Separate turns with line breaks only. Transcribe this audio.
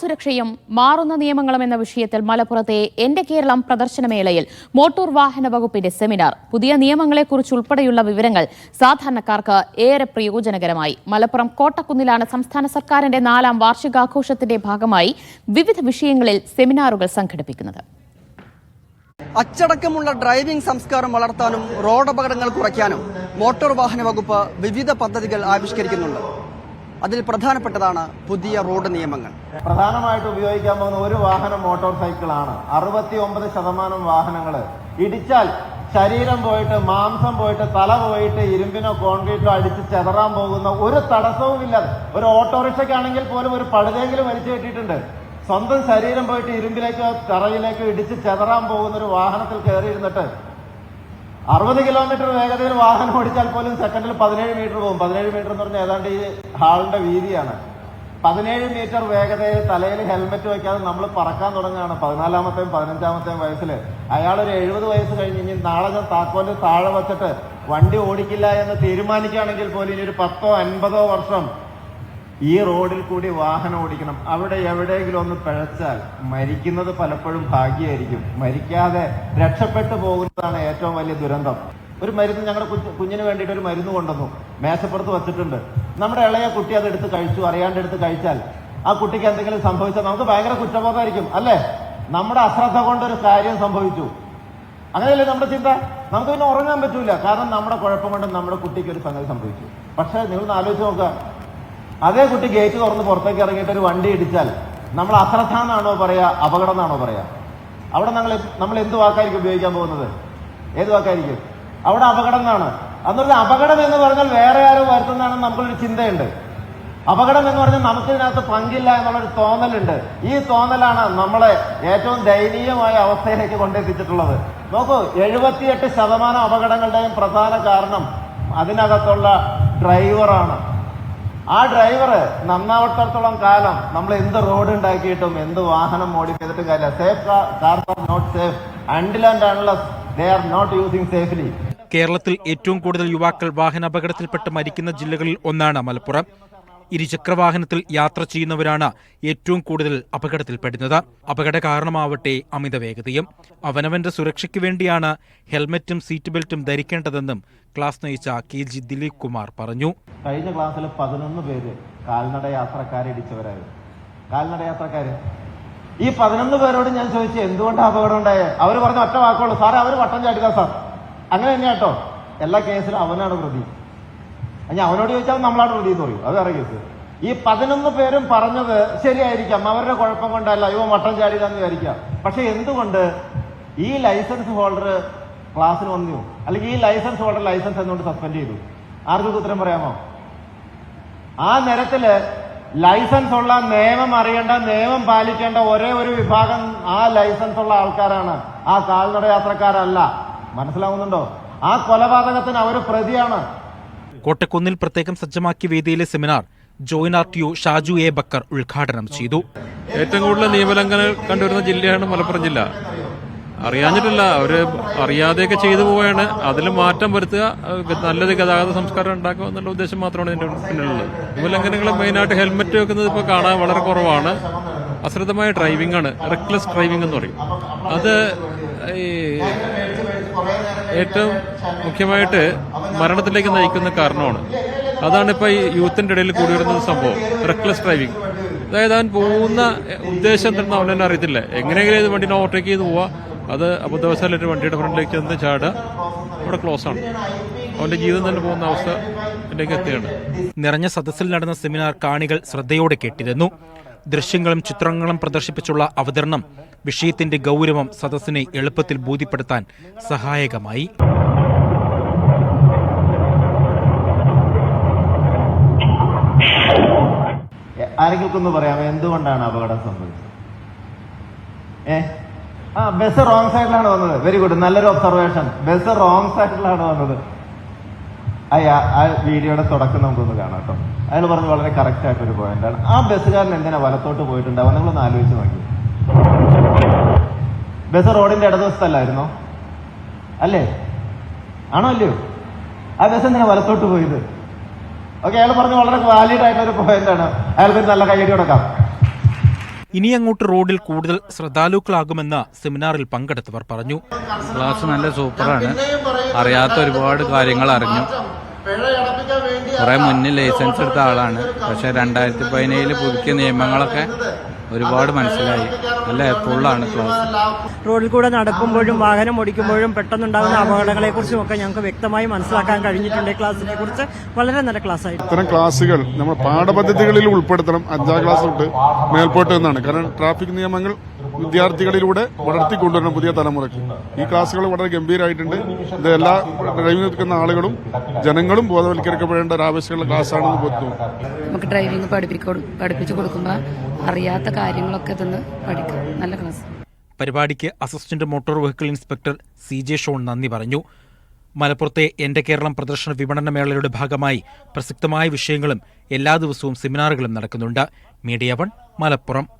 സുരക്ഷയും മാറുന്ന നിയമങ്ങളും എന്ന വിഷയത്തിൽ മലപ്പുറത്തെ എന്റെ കേരളം പ്രദർശനമേളയിൽ മോട്ടോർ വാഹന വകുപ്പിന്റെ സെമിനാർ. പുതിയ നിയമങ്ങളെക്കുറിച്ച് ഉൾപ്പെടെയുള്ള വിവരങ്ങൾ സാധാരണക്കാർക്ക് ഏറെ പ്രയോജനകരമായി. മലപ്പുറം കോട്ടക്കുന്നിലാണ് സംസ്ഥാന സർക്കാരിന്റെ നാലാം വാർഷികാഘോഷത്തിന്റെ ഭാഗമായി വിവിധ വിഷയങ്ങളിൽ സെമിനാറുകൾ സംഘടിപ്പിക്കുന്നത്.
അച്ചടക്കമുള്ള ഡ്രൈവിംഗ് സംസ്കാരം വളർത്താനും റോഡ് അപകടങ്ങൾ കുറയ്ക്കാനും മോട്ടോർ വാഹന വകുപ്പ് വിവിധ പദ്ധതികൾ ആവിഷ്കരിക്കുന്നുണ്ട്. അതിൽ പ്രധാനപ്പെട്ടതാണ് പുതിയ റോഡ് നിയമങ്ങൾ.
പ്രധാനമായിട്ട് ഉപയോഗിക്കാൻ പോകുന്ന ഒരു വാഹനം മോട്ടോർ സൈക്കിളാണ്. അറുപത്തി ഒമ്പത് ശതമാനം വാഹനങ്ങൾ ഇടിച്ചാൽ ശരീരം പോയിട്ട് മാംസം പോയിട്ട് തല പോയിട്ട് ഇരുമ്പിനോ കോൺക്രീറ്റോ അടിച്ച് ചെതറാൻ പോകുന്ന ഒരു തടസ്സവും ഇല്ലാതെ ഒരു ഓട്ടോറിക്ഷയ്ക്കാണെങ്കിൽ പോലും ഒരു പഴുതെങ്കിലും വലിച്ചു കെട്ടിയിട്ടുണ്ട്. സ്വന്തം ശരീരം പോയിട്ട് ഇരുമ്പിലേക്കോ തറയിലേക്കോ ഇടിച്ച് ചെതറാൻ പോകുന്ന ഒരു വാഹനത്തിൽ കയറിയിരുന്നിട്ട് അറുപത് കിലോമീറ്റർ വേഗതയിൽ വാഹനം ഓടിച്ചാൽ പോലും സെക്കൻഡിൽ പതിനേഴ് മീറ്റർ പോകും. പതിനേഴ് മീറ്റർ എന്ന് പറഞ്ഞാൽ ഏതാണ്ട് ഈ ഹാളിന്റെ വീതിയാണ്. പതിനേഴ് മീറ്റർ വേഗതയിൽ തലയിൽ ഹെൽമെറ്റ് വയ്ക്കാതെ നമ്മൾ പറക്കാൻ തുടങ്ങുകയാണ്. പതിനാലാമത്തെയും പതിനഞ്ചാമത്തെയും വയസ്സിൽ. അയാൾ ഒരു എഴുപത് വയസ്സ് കഴിഞ്ഞ് ഇനി നാളെ ഞാൻ താക്കോൽ താഴെ വച്ചിട്ട് വണ്ടി ഓടിക്കില്ല എന്ന് തീരുമാനിക്കുകയാണെങ്കിൽ പോലും ഇനി ഒരു പത്തോ അൻപതോ വർഷം ഈ റോഡിൽ കൂടി വാഹനം ഓടിക്കണം. അവിടെ എവിടെയെങ്കിലും ഒന്ന് പിഴച്ചാൽ മരിക്കുന്നത് പലപ്പോഴും ഭാഗ്യമായിരിക്കും. മരിക്കാതെ രക്ഷപ്പെട്ടു പോകുന്നതാണ് ഏറ്റവും വലിയ ദുരന്തം. ഒരു മരുന്ന് ഞങ്ങളുടെ കുഞ്ഞ് കുഞ്ഞിന് വേണ്ടിയിട്ട് ഒരു മരുന്ന് കൊണ്ടുവന്നു. മേശപ്പുറത്ത് വെച്ചിട്ടുണ്ട്. നമ്മുടെ ഇളയ കുട്ടി അതെടുത്ത് കഴിച്ചു. അറിയാണ്ട് എടുത്ത് കഴിച്ചാൽ ആ കുട്ടിക്ക് എന്തെങ്കിലും സംഭവിച്ചാൽ നമുക്ക് ഭയങ്കര കുറ്റബോധമായിരിക്കും അല്ലേ? നമ്മുടെ അശ്രദ്ധ കൊണ്ടൊരു കാര്യം സംഭവിച്ചു. അങ്ങനെയല്ലേ നമ്മുടെ ചിന്ത? നമുക്ക് പിന്നെ ഉറങ്ങാൻ പറ്റൂല. കാരണം നമ്മുടെ കുഴപ്പം കൊണ്ട് നമ്മുടെ കുട്ടിക്ക് ഒരു സംഗതി സംഭവിച്ചു. പക്ഷെ നിങ്ങൾ ആലോചിച്ച് നോക്കുക. അതേ കുട്ടി ഗേറ്റ് തുറന്ന് പുറത്തേക്ക് ഇറങ്ങിയിട്ട് ഒരു വണ്ടി ഇടിച്ചാൽ നമ്മൾ അശ്രദ്ധ എന്നാണോ പറയാ അപകടം എന്നാണോ പറയാ? അവിടെ നമ്മൾ നമ്മൾ എന്ത് വാക്കായിരിക്കും ഉപയോഗിക്കാൻ പോകുന്നത്? ഏത് വാക്കായിരിക്കും? അവിടെ അപകടം എന്നാണ്. അന്നൊരു അപകടം എന്ന് പറഞ്ഞാൽ വേറെ ആരോ വരുത്തുന്നതാണെന്ന് നമുക്കൊരു ചിന്തയുണ്ട്. അപകടം എന്ന് പറഞ്ഞാൽ നമുക്ക് ഇതിനകത്ത് പങ്കില്ല എന്നുള്ളൊരു തോന്നലുണ്ട്. ഈ തോന്നലാണ് നമ്മളെ ഏറ്റവും ദയനീയമായ അവസ്ഥയിലേക്ക് കൊണ്ടെത്തിച്ചിട്ടുള്ളത്. നോക്കൂ എഴുപത്തിയെട്ട് ശതമാനം അപകടങ്ങളുടെയും പ്രധാന കാരണം അതിനകത്തുള്ള ഡ്രൈവറാണ് ആ ഡ്രൈവർ നന്നാവട്ടത്തോളം കാലം നമ്മൾ എന്ത് റോഡ് ഉണ്ടാക്കിയിട്ടും എന്ത് വാഹനം മോഡിഫൈ ചെയ്തിട്ടും കാര്യമില്ല. Safe car are not safe until and they are not using safely
കേരളത്തിൽ ഏറ്റവും കൂടുതൽ യുവാക്കൾ വാഹനാപകടത്തിൽപ്പെട്ട് മരിക്കുന്ന ജില്ലകളിൽ ഒന്നാണ് മലപ്പുറം. ഇരുചക്രവാഹനത്തിൽ യാത്ര ചെയ്യുന്നവരാണ് ഏറ്റവും കൂടുതൽ അപകടത്തിൽപ്പെടുന്നത്. അപകട കാരണമാവട്ടെ അമിത വേഗതയും അവനവന്റെ സുരക്ഷയ്ക്ക് വേണ്ടിയാണ് ഹെൽമറ്റും സീറ്റ് ബെൽറ്റും ധരിക്കേണ്ടതെന്നും ക്ലാസ് നയിച്ച കെ ജി ദിലീപ് കുമാർ പറഞ്ഞു.
കഴിഞ്ഞ ക്ലാസ്സിൽ പതിനൊന്ന് പേര് കാൽനട യാത്രക്കാരെ ഇടിച്ചവരായിരുന്നു. കാൽനട യാത്രക്കാര് ഈ പതിനൊന്ന് പേരോട് ഞാൻ ചോദിച്ചു എന്തുകൊണ്ടാണ് അപകടം ഉണ്ടായത് അവർ പറഞ്ഞ ഒറ്റ വാക്കുള്ളൂ. സാറേ അവർ വട്ടം ചാടിക്കാം സാർ. അങ്ങനെ തന്നെയാട്ടോ എല്ലാ കേസിലും അവനാണ് പ്രതി. ഞാൻ അവനോട് ചോദിച്ചാൽ നമ്മളാണ് പ്രതി എന്ന് പറയും. അത് അറിയരുത്. ഈ പതിനൊന്ന് പേരും പറഞ്ഞത് ശരിയായിരിക്കാം. അവരുടെ കുഴപ്പം കൊണ്ടല്ല. ഇവ മട്ടം ചാടില്ല എന്ന് വിചാരിക്കാം. പക്ഷെ എന്തുകൊണ്ട് ഈ ലൈസൻസ് ഹോൾഡർ ക്ലാസ്സിന് വന്നു? അല്ലെങ്കിൽ ഈ ലൈസൻസ് ഹോൾഡർ ലൈസൻസ് എന്നുകൊണ്ട് സസ്പെൻഡ് ചെയ്തു? ആർക്കും ഉത്തരം പറയാമോ? ആ നിരത്തിൽ ലൈസൻസ് ഉള്ള നിയമം അറിയേണ്ട നിയമം പാലിക്കേണ്ട ഒരേ ഒരു വിഭാഗം ആ ലൈസൻസ് ഉള്ള ആൾക്കാരാണ്. ആ കാൽനട യാത്രക്കാരല്ല മനസ്സിലാവുന്നുണ്ടോ? ആ കൊലപാതകത്തിന് അവർ പ്രതിയാണ്.
കോട്ടക്കുന്നിൽ പ്രത്യേകം സജ്ജമാക്കിയ വേദിയിലെ seminar joint R T O Shaju A Bakkar ഉദ്ഘാടനം ചെയ്തു.
ഏറ്റവും കൂടുതൽ നിയമലംഘനം കണ്ടുവരുന്ന ജില്ലയാണ് മലപ്പുറം ജില്ല. അറിയാഞ്ഞിട്ടില്ല. അവർ അറിയാതെയൊക്കെ ചെയ്തു പോവുകയാണ്. അതിൽ മാറ്റം വരുത്തുക നല്ലൊരു ഗതാഗത സംസ്കാരം ഉണ്ടാക്കുക എന്നുള്ള ഉദ്ദേശം മാത്രമാണ് ഇതിന്റെ പിന്നിലുള്ളത്. നിയമലംഘനങ്ങൾ മെയിനായിട്ട് ഹെൽമെറ്റ് വെക്കുന്നത് ഇപ്പോൾ കാണാൻ വളരെ കുറവാണ്. അശ്രദ്ധമായ ഡ്രൈവിംഗ് ആണ്. റെക്ലെസ് ഡ്രൈവിംഗ് എന്ന് പറയും. അത് ഏറ്റവും മുഖ്യമായിട്ട് മരണത്തിലേക്ക് നയിക്കുന്ന കാരണമാണ്. അതാണ് ഇപ്പൊ ഈ യൂത്തിന്റെ ഇടയിൽ കൂടി വരുന്ന സംഭവം. റെക്ലസ് ഡ്രൈവിംഗ് അതായത് അവൻ പോകുന്ന ഉദ്ദേശം എന്താണെന്ന് അവൻ തന്നെ അറിയത്തില്ല. എങ്ങനെയെങ്കിലും ഇത് വണ്ടിനെ ഓവർടേക്ക് ചെയ്ത് പോവാ. അത് അബദ്ധവശാലൊരു വണ്ടിയുടെ ഫ്രണ്ടിലേക്ക് ചെന്ന് ചാടുക. അവിടെ ക്ലോസ് ആണ്. അവന്റെ ജീവിതം തന്നെ പോകുന്ന അവസ്ഥ എത്തിയാണ്.
നിറഞ്ഞ സദസ്സിൽ നടന്ന സെമിനാർ കാണികൾ ശ്രദ്ധയോടെ കേട്ടിരുന്നു. ദൃശ്യങ്ങളും ചിത്രങ്ങളും പ്രദർശിപ്പിച്ചുള്ള അവതരണം വിഷയത്തിന്റെ ഗൗരവം സദസ്സിനെ എളുപ്പത്തിൽ ബോധ്യപ്പെടുത്താൻ സഹായകമായി.
ആരെങ്കിലും ഒന്ന് പറയാമോ? എന്തുകൊണ്ടാണ് അപകടം സംഭവിച്ചത്? ഏ? ആ ബസ് റോങ് സൈഡിലാണ് വന്നത്. വെരി ഗുഡ് നല്ലൊരു ഒബ്സർവേഷൻ ബസ് റോങ് സൈഡിലാണ് വന്നത്. അയ്യ ആ വീഡിയോയുടെ തുടക്കം നമുക്കൊന്ന് കാണാം കേട്ടോ. അയാൾ പറഞ്ഞ് വളരെ കറക്റ്റ് ആയിട്ടൊരു പോയിന്റാണ് ആ ബസ്സുകാരൻ എന്തിനാ വലത്തോട്ട് പോയിട്ടുണ്ടാവും നിങ്ങളൊന്ന് ആലോചിച്ച് നോക്കി. ബസ് റോഡിന്റെ ഇടതുവശത്തല്ലായിരുന്നോ അല്ലേ? ആണോ അല്ലയോ? ആ ബസ് എന്തിനാ വലത്തോട്ട് പോയത്? ഓക്കെ അയാൾ പറഞ്ഞ വളരെ വാലിഡ് ആയിട്ടുള്ള ഒരു പോയിന്റ് ആണ് അയാൾക്ക് നല്ല കൈയടി കൊടുക്കാം.
ഇനി അങ്ങോട്ട് റോഡിൽ കൂടുതൽ ശ്രദ്ധാലുക്കളാകുമെന്ന് സെമിനാറിൽ പങ്കെടുത്തവർ പറഞ്ഞു.
ക്ലാസ് നല്ല സൂപ്പറാണ്. അറിയാത്ത ഒരുപാട് കാര്യങ്ങൾ അറിഞ്ഞു. കുറെ മുന്നിൽ ലൈസൻസ് എടുത്ത ആളാണ്. പക്ഷെ രണ്ടായിരത്തി പതിനേഴിൽ പുതുക്കിയ നിയമങ്ങളൊക്കെ ഒരുപാട് മനസ്സിലായി. നല്ല ഫുള്ളാണ് ക്ലാസ്
റോഡിൽ കൂടെ നടക്കുമ്പോഴും വാഹനം ഓടിക്കുമ്പോഴും പെട്ടെന്നുണ്ടാകുന്ന അപകടങ്ങളെക്കുറിച്ചും ഒക്കെ ഞങ്ങൾക്ക് വ്യക്തമായി മനസ്സിലാക്കാൻ കഴിഞ്ഞിട്ടുണ്ട്. ക്ലാസ്സിനെ കുറിച്ച് വളരെ നല്ല ക്ലാസ് ആയിരുന്നു
ഇത്തരം ക്ലാസ്സുകൾ നമ്മൾ പാഠപദ്ധതികളിൽ ഉൾപ്പെടുത്തണം. അഞ്ചാം ക്ലാസ് തൊട്ട് മേൽപോട്ട് എന്നാണ്. കാരണം ട്രാഫിക് നിയമങ്ങൾ വിദ്യാർത്ഥികളിലൂടെ വളർത്തിക്കൊണ്ടുവരണം പുതിയ തലമുറയ്ക്ക്. ഈ ക്ലാസ്സുകൾ വളരെ ഗംഭീരമായിട്ടുണ്ട് ഇത് എല്ലാ ഡ്രൈവിംഗ് നിൽക്കുന്ന ആളുകളും ജനങ്ങളും ബോധവൽക്കരിക്കപ്പെടേണ്ട ഒരു ആവശ്യമുള്ള ക്ലാസ്സാണെന്ന് തോന്നുന്നു
നമുക്ക് ഡ്രൈവിംഗ് പഠിപ്പിക്കൊ പഠിപ്പിച്ചു കൊടുക്കുമ്പോൾ അറിയാത്ത കാര്യങ്ങളൊക്കെ ഇതൊന്ന് പഠിക്കും. നല്ല ക്ലാസ്.
പരിപാടിക്ക് assistant motor vehicle inspector C J Shone നന്ദി പറഞ്ഞു. മലപ്പുറത്തെ എന്റെ കേരളം പ്രദർശന വിപണന മേളയുടെ ഭാഗമായി പ്രസക്തമായ വിഷയങ്ങളും എല്ലാ ദിവസവും സെമിനാറുകളും നടക്കുന്നുണ്ട്. Media one Malappuram.